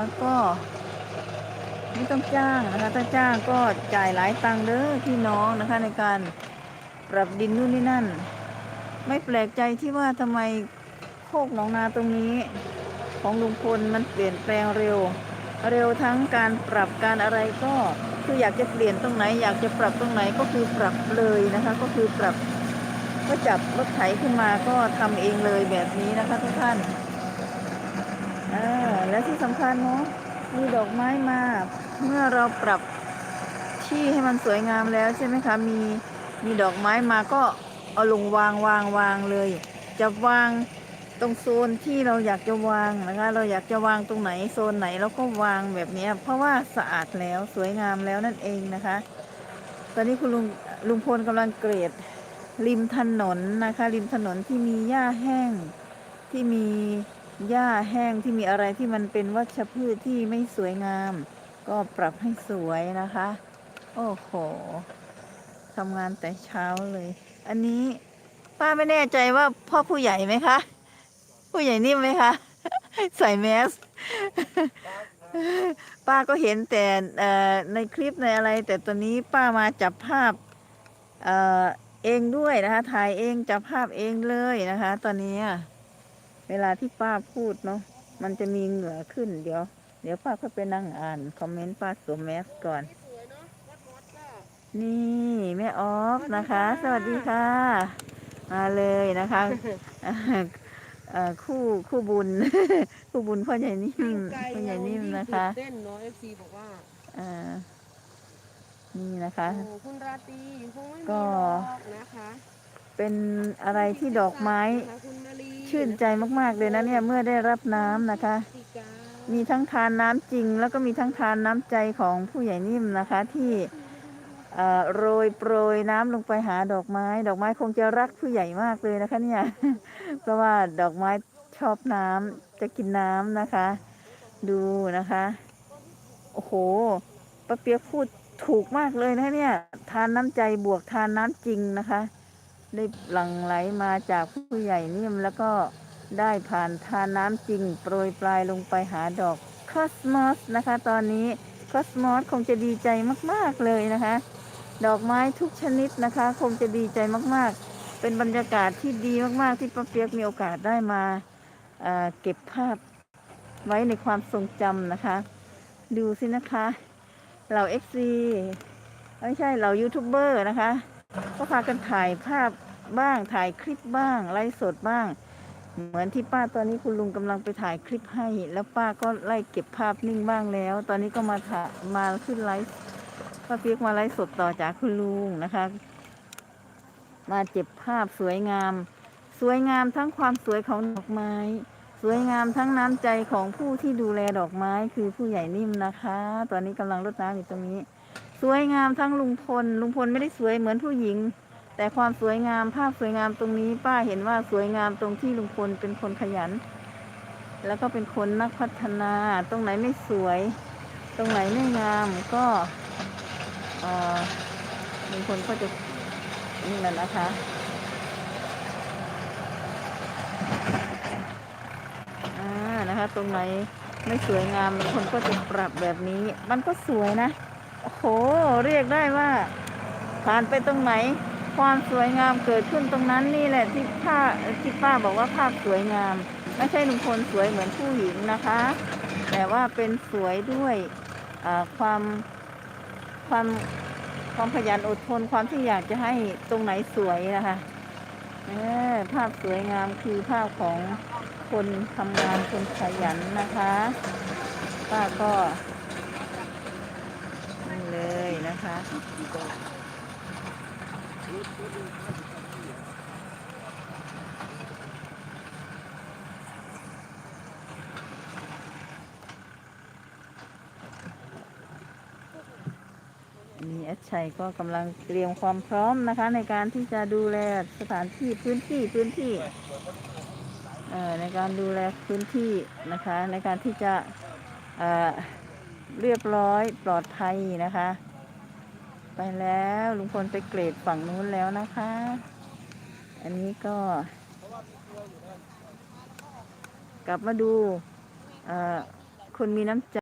แล้วก็ไม่ต้องจ้างนะคะถ้าจ้างก็จ่ายหลายตังค์เด้อพี่น้องนะคะในการปรับดินนู่นนี่นั่น ไม่แปลกใจที่ว่าทำไมโคกหนองนาตรงนี้ ของลุงพลมันเปลี่ยนแปลงเร็ว เร็วทั้งการปรับการอะไรก็คืออยากจะเปลี่ยนตรงไหน อยากจะปรับตรงไหนก็คือปรับเลยนะคะ ก็คือปรับก็จับรถไถขึ้นมาก็ทำเองเลยแบบนี้นะคะทุกท่านาและ ที่สำคัญเนาะมีดอกไม้มา เมื่อเราปรับที่ให้มันสวยงามแล้วใช่ไหมคะมีมีดอกไม้มาก็เอาลงวางวางวางเลย จะวางตรงโซนที่เราอยากจะวางนะคะ เราอยากจะวางตรงไหนโซนไหนเราก็วางแบบนี้ เพราะว่าสะอาดแล้วสวยงามแล้วนั่นเองนะคะ ตอนนี้คุณลุงลุงพลกำลังเกรดริมถนนนะคะ ริมถนนที่มีหญ้าแห้งที่มี หญ้าแห้งที่มีอะไรที่มันเป็นวัชพืชที่ไม่สวยงาม ก็ปรับให้สวยนะคะ โอ้โหทำงานแต่เช้าเลย อันนี้ป้าไม่แน่ใจว่าพ่อผู้ใหญ่ไหมคะ ผู้ใหญ่นิ่มไหมคะ ใส่แมส ป้าก็เห็นแต่ในคลิปในอะไร แต่ตอนนี้ป้ามาจับภาพเองด้วยนะคะ ถ่ายเองจับภาพเองเลยนะคะ ตอนนี้ เวลาที่ป้าพูดเนาะมันจะมีเหงื่อขึ้นเดี๋ยว เดี๋ยวป้าก็ไปนั่งอ่านคอมเมนต์ป้าสวมแมสก่อนสวยเนาะวัดมอสก็นี่แม่ออฟนะคะ สวัสดีค่ะ มาเลยนะคะอ่าเอ่อคู่คู่บุญ คู่บุญพ่อใหญ่นิ่มไกลพ่อใหญ่นิ่มนะคะเต้นเนาะเอฟซีบอกว่าอ่านี่นะคะโอ้คุณราตรีคงไม่มีก็หรอกนะคะ เป็นอะไรที่ดอกไม้ ชื่นใจมากๆเลยนะเนี่ยเมื่อได้รับน้ำนะคะ มีทั้งทานน้ำจริง แล้วก็มีทั้งทานน้ำใจของผู้ใหญ่นิ่มนะคะ ที่โรยโปรยน้ำลงไปหาดอกไม้ ดอกไม้คงจะรักผู้ใหญ่มากเลยนะคะเนี่ย เพราะว่าดอกไม้ชอบน้ำจะกินน้ำนะคะ ดูนะคะ โอ้โหป้าเปียกพูดถูกมากเลยนะเนี่ย ทานน้ำใจบวกทานน้ำจริงนะคะ ได้หลั่งไหลมาจากผู้ใหญ่นิ่มแล้วก็ได้ผ่านทาน้ำจริง โปรยปลายลงไปหาดอกคอสมอสนะคะ ตอนนี้คอสมอสคงจะดีใจมาก ๆ เลยนะคะ ดอกไม้ทุกชนิดนะคะ คงจะดีใจมากๆ เป็นบรรยากาศที่ดีมากๆ ที่ป้าเปียกมีโอกาสได้มาเเก็บภาพไว้ในความทรงจำนะคะ ดูสินะคะ เหล่า FC ไม่ใช่เหล่ายูทูบเบอร์นะคะ ก็พากันถ่ายภาพบ้างถ่ายคลิปบ้าง ไลฟ์สดบ้าง เหมือนที่ป้าตอนนี้คุณลุงกำลังไปถ่ายคลิปให้ แล้วป้าก็ไล่เก็บภาพนิ่งบ้างแล้ว ตอนนี้ก็มาถ่ามาขึ้นไลฟ์ป้าเปียกมาไลฟ์สดต่อจากคุณลุงนะคะ มาเก็บภาพสวยงาม สวยงามทั้งความสวยของดอกไม้ สวยงามทั้งน้ำใจของผู้ที่ดูแลดอกไม้คือผู้ใหญ่นิ่มนะคะ ตอนนี้กำลังรดน้ำอยู่ตรงนี้ สวยงามทั้งลุงพล ลุงพลไม่ได้สวยเหมือนผู้หญิง แต่ความสวยงามภาพสวยงามตรงนี้ ป้าเห็นว่าสวยงามตรงที่ลุงพลเป็นคนขยัน แล้วก็เป็นคนนักพัฒนา ตรงไหนไม่สวย ตรงไหนไม่งามก็ลุงพลก็จะนี่แหละนะคะนะคะ ตรงไหนไม่สวยงามบางคนก็จะปรับแบบนี้ มันก็สวยนะ โอ้โห เรียกได้ว่า ผ่านไปตรงไหน ความสวยงามเกิดขึ้นตรงนั้นนี่แหละที่ป้าที่ป้าบอกว่าภาพสวยงาม ไม่ใช่ลุงพลสวยเหมือนผู้หญิงนะคะ แต่ว่าเป็นสวยด้วยความความความขยันอดทนความที่อยากจะให้ตรงไหนสวยนะคะภาพสวยงามคือภาพของคนทำงานคนขยันนะคะป้าก็ นะคะอันนี้แอดชัยก็กำลังเตรียมความพร้อมนะคะ ในการที่จะดูแลสถานที่พื้นที่พื้นที่เอ่อในการดูแลพื้นที่นะคะ ในการที่จะเอ่อเรียบร้อยปลอดภัยนะคะ ไปแล้วลุงพลไปเกรดฝั่งนู้นแล้วนะคะ อันนี้ก็กลับมาดูคนมีน้ำใจ